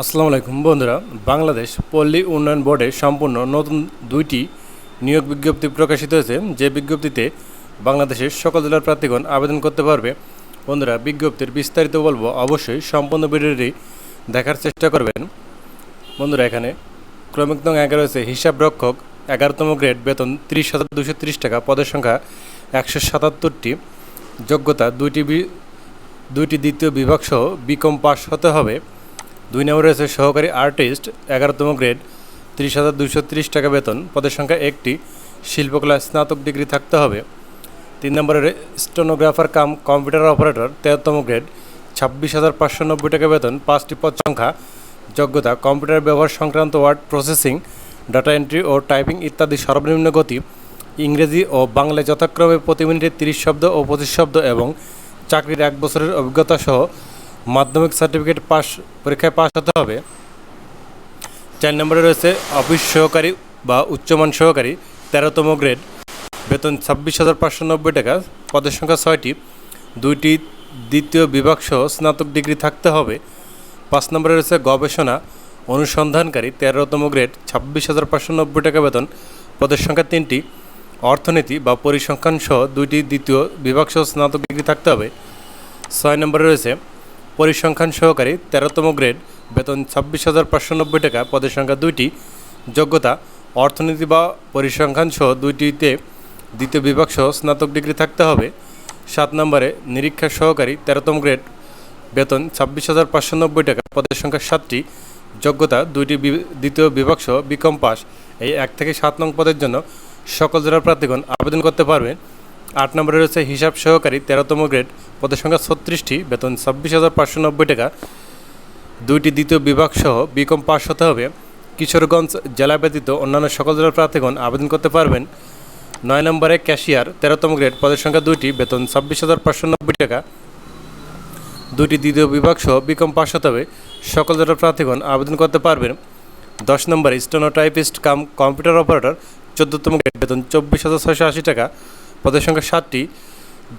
আসসালামু আলাইকুম, বন্ধুরা। বাংলাদেশ পল্লী উন্নয়ন বোর্ডে সম্পূর্ণ নতুন দুইটি নিয়োগ বিজ্ঞপ্তি প্রকাশিত হয়েছে। যে বিজ্ঞপ্তিতে বাংলাদেশের সকল জেলার প্রার্থীগণ আবেদন করতে পারবে, বন্ধুরা, বিজ্ঞপ্তির বিস্তারিত বলব। অবশ্যই সম্পূর্ণ ভিডিওটি দেখার চেষ্টা করবেন। বন্ধুরা, এখানে ক্রমিক নং এগারো রয়েছে, হিসাব রক্ষক, এগারোতম গ্রেড, বেতন তিরিশ হাজার দুশো তিরিশ টাকা, পদের সংখ্যা একশো সাতাত্তরটি। যোগ্যতা দুইটি দুইটি দ্বিতীয় বিভাগ সহ বিকম পাস হতে হবে। দুই নম্বরে রয়েছে সহকারী আর্টিস্ট, এগারোতম গ্রেড, তিরিশ হাজার দুশো তিরিশ টাকা বেতন, পদের সংখ্যা একটি, শিল্পকলা স্নাতক ডিগ্রি থাকতে হবে। তিন নম্বরের স্টোনোগ্রাফার কাম, কম্পিউটার অপারেটর, তেরোতম গ্রেড, ছাব্বিশ হাজার পাঁচশো নব্বই টাকা বেতন, পাঁচটি পদ সংখ্যা, যোগ্যতা, কম্পিউটার ব্যবহার সংক্রান্ত ওয়ার্ড প্রসেসিং, ডাটা এন্ট্রি ও টাইপিং ইত্যাদি সর্বনিম্ন গতি, ইংরেজি ও বাংলায় যথাক্রমে প্রতি মিনিটে তিরিশ শব্দ ও পঁচিশ শব্দ এবং চাকরির এক বছরের অভিজ্ঞতা সহ মাধ্যমিক সার্টিফিকেট পাস পরীক্ষায় পাস হতে হবে। চার নম্বরে রয়েছে অফিস সহকারী বা উচ্চমান সহকারী, তেরোতম গ্রেড। বেতন ছাব্বিশ হাজার পাঁচশো নব্বই টাকা, পদের সংখ্যা ছয়টি। দুইটি দ্বিতীয় বিভাগ সহ স্নাতক ডিগ্রি থাকতে হবে। পাঁচ নম্বরে রয়েছে গবেষণা, অনুসন্ধানকারী, তেরোতম গ্রেড, ছাব্বিশ হাজার পাঁচশো নব্বই টাকা বেতন, পদের সংখ্যা তিনটি। অর্থনীতি বা পরিসংখ্যান সহ দুইটি দ্বিতীয় বিভাগ সহ স্নাতক ডিগ্রি থাকতে হবে। ছয় নম্বরে রয়েছে পরিসংখ্যান সহকারী তেরোতম গ্রেড, বেতন ছাব্বিশ হাজার পাঁচশো নব্বই টাকা, পদের সংখ্যা দুইটি। যোগ্যতা, অর্থনীতি বা পরিসংখ্যান সহ দুইটিতে দ্বিতীয় বিভাগ সহ স্নাতক ডিগ্রি থাকতে হবে। সাত নম্বরে নিরীক্ষা সহকারী, তেরোতম গ্রেড, বেতন ছাব্বিশ হাজার পাঁচশো নব্বই টাকা, পদের সংখ্যা সাতটি। যোগ্যতা, দুইটি দ্বিতীয় বিভাগ সহ বিকম পাস। এই এক থেকে সাত নং পদের জন্য সকল জেলার প্রার্থীগণ আবেদন করতে পারবেন। আট নম্বরে রয়েছে হিসাব সহকারী তেরোতম গ্রেড, পদের সংখ্যা ছত্রিশটি, বেতন ছাব্বিশ হাজার পাঁচশো নব্বই টাকা। দুইটি দ্বিতীয় বিভাগ সহ বিকম পাস হতে হবে। কিশোরগঞ্জ জেলা ব্যতীত অন্যান্য সকল জেলার প্রার্থীগণ আবেদন করতে পারবেন। নয় নম্বরে ক্যাশিয়ার, তেরোতম গ্রেড, পদের সংখ্যা দুইটি, বেতন ছাব্বিশ হাজার পাঁচশো নব্বই টাকা। দুইটি দ্বিতীয় বিভাগ সহ বিকম পাস হতে হবে। সকল জেলার প্রার্থীগণ আবেদন করতে পারবেন। দশ নম্বরে স্টোনোটাইপিস্ট কাম কম্পিউটার অপারেটর, চোদ্দতম গ্রেড, বেতন চব্বিশ হাজার ছয়শো আশি টাকা। পদের সংখ্যা সাতটি।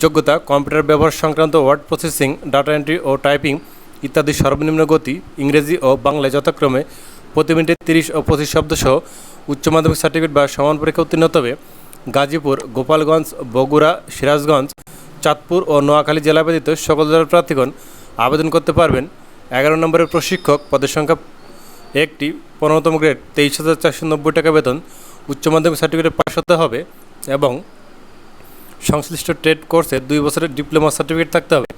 যোগ্যতা, কম্পিউটার ব্যবহার সংক্রান্ত ওয়ার্ড প্রসেসিং, ডাটা এন্ট্রি ও টাইপিং ইত্যাদি সর্বনিম্ন গতি, ইংরেজি ও বাংলায় যথাক্রমে প্রতি মিনিটে তিরিশ ও পঁচিশ শব্দ সহ উচ্চ মাধ্যমিক সার্টিফিকেট বা সমান পরীক্ষা উত্তীর্ণ হতে হবে। গাজীপুর, গোপালগঞ্জ, বগুড়া, সিরাজগঞ্জ, চাঁদপুর ও নোয়াখালী জেলা ব্যতীত সকল জেলার প্রার্থীগণ আবেদন করতে পারবেন। এগারো নম্বরের প্রশিক্ষক পদের সংখ্যা একটি, পনেরোতম গ্রেড, তেইশ হাজার চারশো নব্বই টাকা বেতন, উচ্চ মাধ্যমিক সার্টিফিকেট পাশ হতে হবে এবং সংশ্লিষ্ট ট্রেড কোর্সে দুই বছরের ডিপ্লোমা সার্টিফিকেট থাকতে হবে।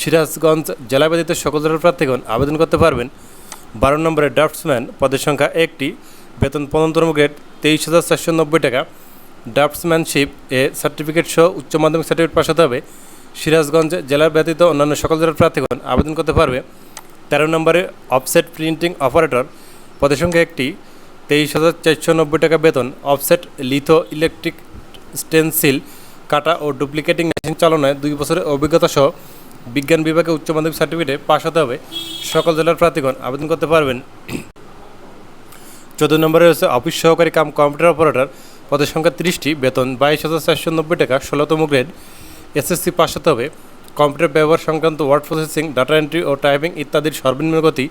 সিরাজগঞ্জ জেলা ব্যতীত সকল জেলার প্রার্থীগণ আবেদন করতে পারবেন। বারো নম্বরের ড্রাফটসম্যান পদের সংখ্যা একটি, বেতন পনেরোতম গ্রেড, তেইশ হাজার চারশো নব্বই টাকা। ড্রাফটসম্যানশিপ এ সার্টিফিকেট সহ উচ্চ মাধ্যমিক সার্টিফিকেট পাস হতে হবে। সিরাজগঞ্জ জেলা ব্যতীত অন্যান্য সকল জেলার প্রার্থীগণ আবেদন করতে পারবে। তেরো নম্বরে অফসেট প্রিন্টিং অপারেটর পদের সংখ্যা একটি, তেইশ হাজার চারশো নব্বই টাকা বেতন, অফসেট লিথো ইলেকট্রিক স্টেনসিল কাটা ও ডুপ্লিকেটিং মেশিন চালনায় দুই বছরের অভিজ্ঞতা সহ বিজ্ঞান বিভাগে উচ্চ মাধ্যমিক সার্টিফিকেটে পাশ হতে হবে। সকল জেলার প্রার্থীগণ আবেদন করতে পারবেন। চোদ্দ নম্বরে রয়েছে অফিস সহকারী কাম কম্পিউটার অপারেটর। পদের সংখ্যা তিরিশটি। বেতন বাইশ হাজার চারশো নব্বই টাকা, ষোলোতম গ্রেড। এসএসসি পাশ হতে হবে। কম্পিউটার ব্যবহার সংক্রান্ত ওয়ার্ড প্রসেসিং, ডাটা এন্ট্রি ও টাইপিং ইত্যাদির সর্বনিম্ন গতি।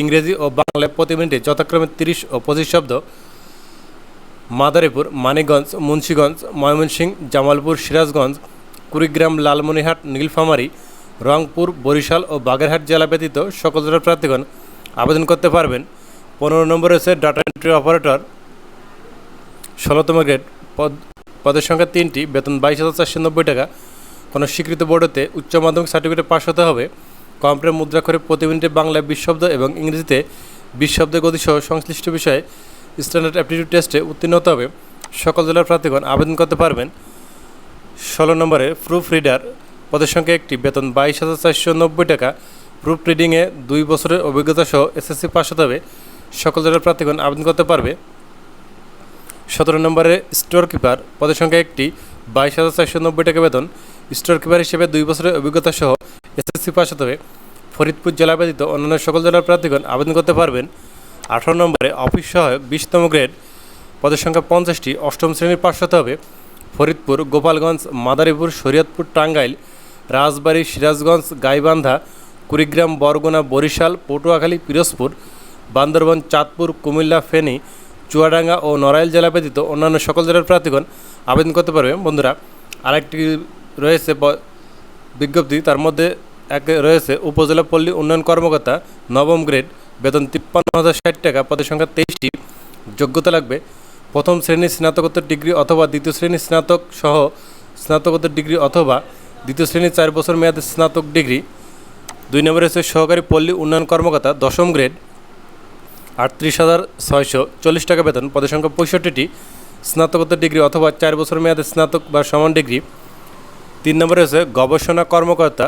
ইংরেজি ও বাংলায় প্রতি মিনিটে যথাক্রমে তিরিশ ও পঁচিশ শব্দ। মাদারীপুর, মানিকগঞ্জ, মুন্সীগঞ্জ, ময়মনসিংহ, জামালপুর, সিরাজগঞ্জ, কুড়িগ্রাম, লালমনিরহাট, নীলফামারী, রংপুর, বরিশাল ও বাগেরহাট জেলা ব্যতীত সকল জেলার প্রার্থীগণ আবেদন করতে পারবেন। পনেরো নম্বর রয়েছে ডাটা এন্ট্রি অপারেটর, ষোলোতম গ্রেড, পদ পদের সংখ্যা তিনটি, বেতন বাইশ হাজার চারশো নব্বই টাকা। কোনো স্বীকৃত বোর্ডেতে উচ্চ মাধ্যমিক সার্টিফিকেট পাশ হতে হবে। কম্পিউটার মুদ্রা করে প্রতি মিনিটে বাংলায় বিশ শব্দ এবং ইংরেজিতে বিশ শব্দের গতিসহ সংশ্লিষ্ট বিষয়ে স্ট্যান্ডার্ড অ্যাপটিটিউড টেস্টে উত্তীর্ণ হতে হবে। সকল জেলার প্রার্থীগণ আবেদন করতে পারবেন। ষোলো নম্বরে প্রুফ রিডার পদের সংখ্যা একটি বেতন বাইশ হাজার চারশো নব্বই টাকা। প্রুফ রিডিংয়ে দুই বছরের অভিজ্ঞতা সহ এসএসসি পাস হতে হবে। সকল জেলার প্রার্থীগণ আবেদন করতে পারবে। সতেরো নম্বরে স্টোর কিপার পদের সংখ্যা একটি বাইশ হাজার চারশো নব্বই টাকা বেতন। স্টোর কিপার হিসেবে দুই বছরের অভিজ্ঞতা সহ এসএসসি পাস হতে হবে। ফরিদপুর জেলা ব্যতীত অন্যান্য সকল জেলার প্রার্থীগণ আবেদন করতে পারবেন। আঠারো নম্বরে অফিস সহায়ক বিশতম গ্রেড, পদের সংখ্যা পঞ্চাশটি, অষ্টম শ্রেণির পাশ হতে হবে ফরিদপুর, গোপালগঞ্জ, মাদারীপুর, শরীয়তপুর, টাঙ্গাইল, রাজবাড়ী, সিরাজগঞ্জ, গাইবান্ধা, কুড়িগ্রাম, বরগুনা, বরিশাল, পটুয়াখালী, পিরোজপুর, বান্দরবান, চাঁদপুর, কুমিল্লা, ফেনী, চুয়াডাঙ্গা ও নড়াইল জেলা ব্যতীত অন্যান্য সকল জেলার প্রার্থীগণ আবেদন করতে পারবে। বন্ধুরা, আরেকটি রয়েছে বিজ্ঞপ্তি, তার মধ্যে এক রয়েছে উপজেলা পল্লী উন্নয়ন কর্মকর্তা, নবম গ্রেড বেতন তিপ্পান্ন হাজার ষাট টাকা, পদের সংখ্যা তেইশটি। যোগ্যতা লাগবে প্রথম শ্রেণির স্নাতকোত্তর ডিগ্রি অথবা দ্বিতীয় শ্রেণির স্নাতক সহ স্নাতকোত্তর ডিগ্রি অথবা দ্বিতীয় শ্রেণির চার বছর মেয়াদের স্নাতক ডিগ্রি। দুই নম্বরে হচ্ছে সহকারী পল্লী উন্নয়ন কর্মকর্তা, দশম গ্রেড, আটত্রিশ হাজার ছয়শো চল্লিশ টাকা বেতন, পদের সংখ্যা পঁয়ষট্টিটি। স্নাতকোত্তর ডিগ্রি অথবা চার বছর মেয়াদের স্নাতক বা সমান ডিগ্রি। তিন নম্বরে হচ্ছে গবেষণা কর্মকর্তা,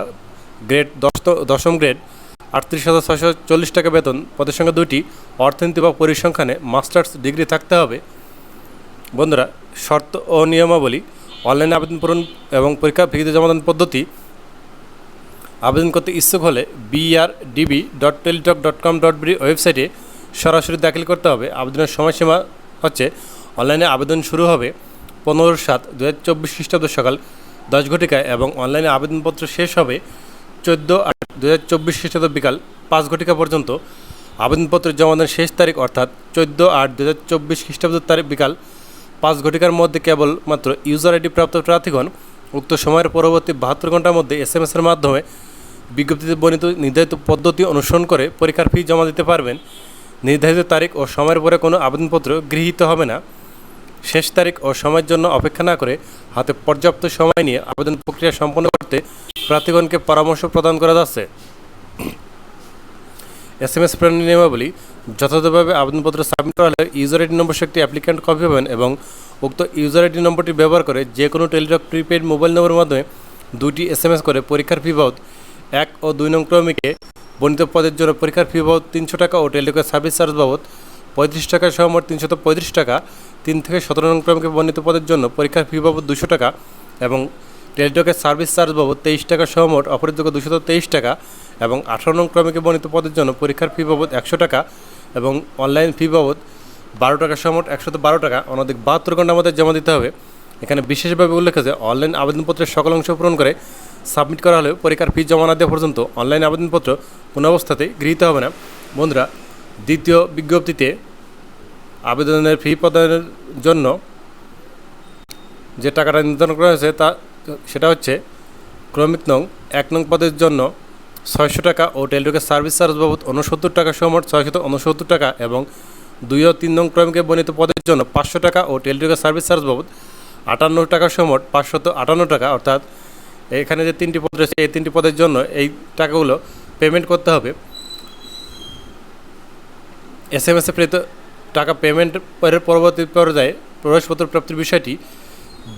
গ্রেড দশ দশম গ্রেড আটত্রিশ হাজার ছয়শো চল্লিশ টাকা বেতন। পদের সংখ্যা দুটি অর্থনীতি বা পরিসংখ্যানে মাস্টার্স ডিগ্রি থাকতে হবে। বন্ধুরা, শর্ত ও নিয়মাবলী, অনলাইনে আবেদন পূরণ এবং পরীক্ষা ফিতে জমাদান পদ্ধতি, আবেদন করতে ইচ্ছুক হলে BRDB dot Teletalk dot com dot B ওয়েবসাইটে সরাসরি দাখিল করতে হবে। আবেদনের সময়সীমা হচ্ছে অনলাইনে আবেদন শুরু হবে পনেরো সাত দু হাজার চব্বিশ খ্রিস্টাব্দ সকাল দশ ঘটিকায় এবং অনলাইনে আবেদনপত্র শেষ হবে চোদ্দ দু হাজার চব্বিশ খ্রিস্টাব্দ বিকাল পাঁচ ঘটিকা পর্যন্ত আবেদনপত্র জমাদানের শেষ তারিখ অর্থাৎ চোদ্দ আট দু হাজার চব্বিশ খ্রিস্টাব্দ তারিখ বিকাল পাঁচ ঘটিকার মধ্যে কেবল মাত্র ইউজার আইডি প্রাপ্ত প্রার্থীগণ উক্ত সময়ের পরবর্তী বাহাত্তর ঘণ্টার মধ্যে এস এম এসের মাধ্যমে বিজ্ঞপ্তিতে বর্ণিত নির্ধারিত পদ্ধতি অনুসরণ করে পরীক্ষার ফি জমা দিতে পারবেন। নির্ধারিত তারিখ ও সময়ের পরে কোনো আবেদনপত্র গৃহীত হবে না। শেষ তারিখ ও সময়ের জন্য অপেক্ষা না করে হাতে পর্যাপ্ত সময় নিয়ে আবেদন প্রক্রিয়া সম্পন্ন করতে প্রার্থীগণকে পরামর্শ প্রদান করা যাচ্ছে। এস এম এস প্রেরণের নিয়মাবলী, যথাযথভাবে আবেদনপত্র সাবমিট করা হলে ইউজার আইডি নম্বর একটি অ্যাপ্লিক্যান্ট কপি পাবেন এবং উক্ত ইউজার আইডি নম্বরটি ব্যবহার করে যে কোনো টেলিটক প্রিপেড মোবাইল নম্বরের মাধ্যমে দুটি এস এম এস করে পরীক্ষার ফি বাবদ এক ও দুই নং ক্রমিকে বর্ণিত পদের জন্য পরীক্ষার ফি বাবদ তিনশো টাকা ও টেলিটকের সার্ভিস চার্জ বাবদ পঁয়ত্রিশ টাকা সহ মোট তিনশত পঁয়ত্রিশ টাকা, তিন থেকে সতেরো নং ক্রমিকে বর্ণিত পদের জন্য পরীক্ষার ফি বাবদ দুশো টাকা এবং টেলিটকের সার্ভিস চার্জ বাবদ তেইশ টাকা সহ মোট অপরিযোগ্য দুশত তেইশ টাকা এবং আঠারো নং ক্রমিকে বর্ণিত পদের জন্য পরীক্ষার ফি বাবদ একশো টাকা এবং অনলাইন ফি বাবদ বারো টাকা সহ মোট একশত বারো টাকা। অনধিক বাহাত্তর ঘণ্টার মধ্যে জমা দিতে হবে। এখানে বিশেষভাবে উল্লেখ আছে অনলাইন আবেদনপত্রের সকল অংশ পূরণ করে সাবমিট করা হলেও পরীক্ষার ফি জমা না দেওয়া পর্যন্ত অনলাইন আবেদনপত্র কোনো অবস্থাতেই গৃহীত হবে না। বন্ধুরা, দ্বিতীয় বিজ্ঞপ্তিতে আবেদনের ফি প্রদানের জন্য যে টাকাটা নির্ধারণ করা হয়েছে তা সেটা হচ্ছে ক্রমিক নং, এক নং পদের জন্য ছয়শো টাকা ও টেলিটকের সার্ভিস চার্জ বাবদ উনসত্তর টাকা সমট ছয়শত উনসত্তর টাকা এবং দুই ও তিন নং ক্রমিকে বর্ণিত পদের জন্য পাঁচশো টাকা ও টেলিটকের সার্ভিস চার্জ বাবদ আটান্ন টাকা সমট পাঁচশত আটান্ন টাকা। অর্থাৎ এখানে যে তিনটি পদ রয়েছে, এই তিনটি পদের জন্য এই টাকাগুলো পেমেন্ট করতে হবে। এস এম এসে প্রেরিত টাকা পেমেন্ট পরবর্তী পর্যায়ে প্রবেশপত্র প্রাপ্তির বিষয়টি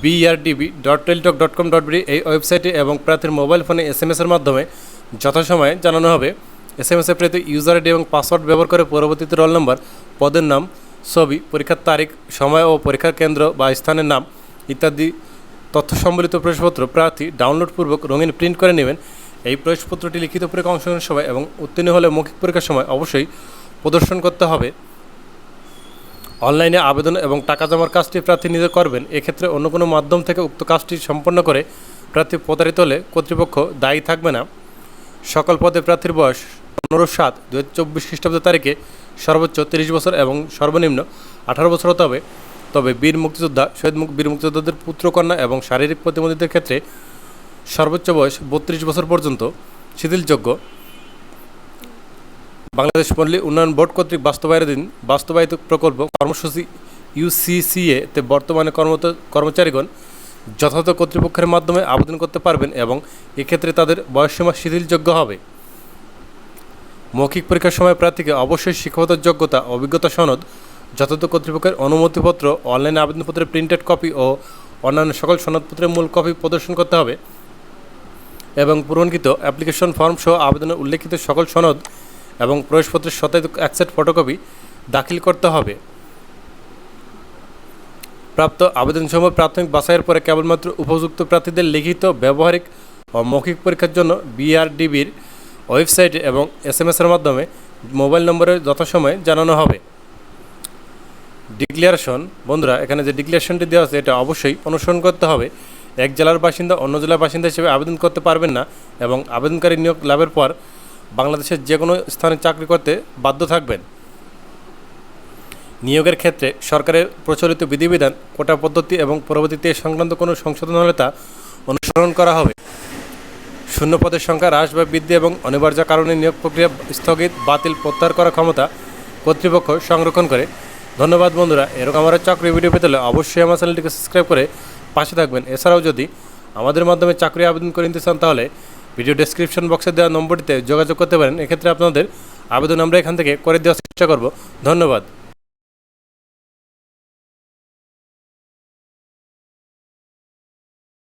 BRDB dot Teletalk dot com dot B এই ওয়েবসাইটে এবং প্রার্থীর মোবাইল ফোনে এস এম এসের মাধ্যমে যথাসময়ে জানানো হবে। এস এম এসে প্রেরিত ইউজার আইডি এবং পাসওয়ার্ড ব্যবহার করে পরবর্তীতে রোল নম্বর পদের নাম, ছবি, পরীক্ষার তারিখ, সময় ও পরীক্ষার কেন্দ্র বা স্থানের নাম ইত্যাদি তথ্য সম্বলিত প্রবেশপত্র প্রার্থী ডাউনলোডপূর্বক রঙিন প্রিন্ট করে নেবেন। এই প্রবেশপত্রটি লিখিত পরীক্ষা অংশগ্রহণের সময় এবং উত্তীর্ণ হলে মৌখিক পরীক্ষার সময় অবশ্যই প্রদর্শন করতে হবে। অনলাইনে আবেদন এবং টাকা জমার কাজটি প্রার্থী নিজে করবেন, এক্ষেত্রে অন্য কোনো মাধ্যম থেকে উক্ত কাজটি সম্পন্ন করে প্রার্থী প্রতারিত হলে কর্তৃপক্ষ দায়ী থাকবে না। সকল পদে প্রার্থীর বয়স পনেরো সাত দু হাজার চব্বিশ খ্রিস্টাব্দ তারিখে সর্বোচ্চ তিরিশ বছর এবং সর্বনিম্ন আঠারো বছর হতে হবে। তবে বীর মুক্তিযোদ্ধা, শহীদ বীর মুক্তিযোদ্ধাদের পুত্রকন্যা এবং শারীরিক প্রতিবন্ধীদের ক্ষেত্রে সর্বোচ্চ বয়স বত্রিশ বছর পর্যন্ত শিথিলযোগ্য। বাংলাদেশ পল্লী উন্নয়ন বোর্ড কর্তৃক বাস্তবায়নাধীন বাস্তবায়িত প্রকল্প কর্মসূচি ইউসিসিএ তে বর্তমানে কর্মত কর্মচারীগণ যথাযথ কর্তৃপক্ষের মাধ্যমে আবেদন করতে পারবেন এবং এক্ষেত্রে তাদের বয়সসীমা শিথিলযোগ্য হবে। মৌখিক পরীক্ষার সময় প্রার্থীকে অবশ্যই শিক্ষাগত যোগ্যতা, অভিজ্ঞতা সনদ, যথাযথ কর্তৃপক্ষের অনুমতিপত্র, অনলাইন আবেদনপত্রের প্রিন্টেড কপি ও অন্যান্য সকল সনদপত্রের মূল কপি প্রদর্শন করতে হবে এবং পূরণকৃত অ্যাপ্লিকেশন ফর্ম সহ আবেদনে উল্লেখিত সকল সনদ এবং প্রবেশপত্রের সত্যায়িত অ্যাকসেপ্ট ফটোকপি দাখিল করতে হবে। প্রাপ্ত আবেদনসমূহ প্রাথমিক বাছাইয়ের পরে কেবলমাত্র উপযুক্ত প্রার্থীদের লিখিত, ব্যবহারিক ও মৌখিক পরীক্ষার জন্য বিআরডিবির ওয়েবসাইটে এবং এস এম এর মাধ্যমে মোবাইল নম্বরে যথাসময়ে জানানো হবে। ডিক্লারেশন, বন্ধুরা, এখানে যে ডিক্লারেশনটি দেওয়া আছে, এটা অবশ্যই অনুসরণ করতে হবে। এক জেলার বাসিন্দা অন্য জেলার বাসিন্দা হিসেবে আবেদন করতে পারবেন না এবং আবেদনকারী নিয়োগ লাভের পর বাংলাদেশের যে কোনো স্থানে চাকরি করতে বাধ্য থাকবেন। নিয়োগের ক্ষেত্রে সরকারের প্রচলিত বিধিবিধান, কোটা পদ্ধতি এবং পরবর্তীতে সংক্রান্ত কোনো সংশোধন হলে তা অনুসরণ করা হবে। শূন্য পদের সংখ্যা হ্রাস বা বৃদ্ধি এবং অনিবার্য কারণে নিয়োগ প্রক্রিয়া স্থগিত, বাতিল, প্রত্যাহার করার ক্ষমতা কর্তৃপক্ষ সংরক্ষণ করে। ধন্যবাদ বন্ধুরা, এরকম আমার চাকরি ভিডিও পেতে হলে অবশ্যই আমার চ্যানেলটিকে সাবস্ক্রাইব করে পাশে থাকবেন। এছাড়াও যদি আমাদের মাধ্যমে চাকরি আবেদন করে নিতে চান তাহলে ভিডিও ডেসক্রিপশন বক্সে দেওয়া নম্বরটিতে যোগাযোগ করতে পারেন। এক্ষেত্রে আপনাদের আবেদন আমরা এখান থেকে করে দেওয়ার চেষ্টা করব। ধন্যবাদ।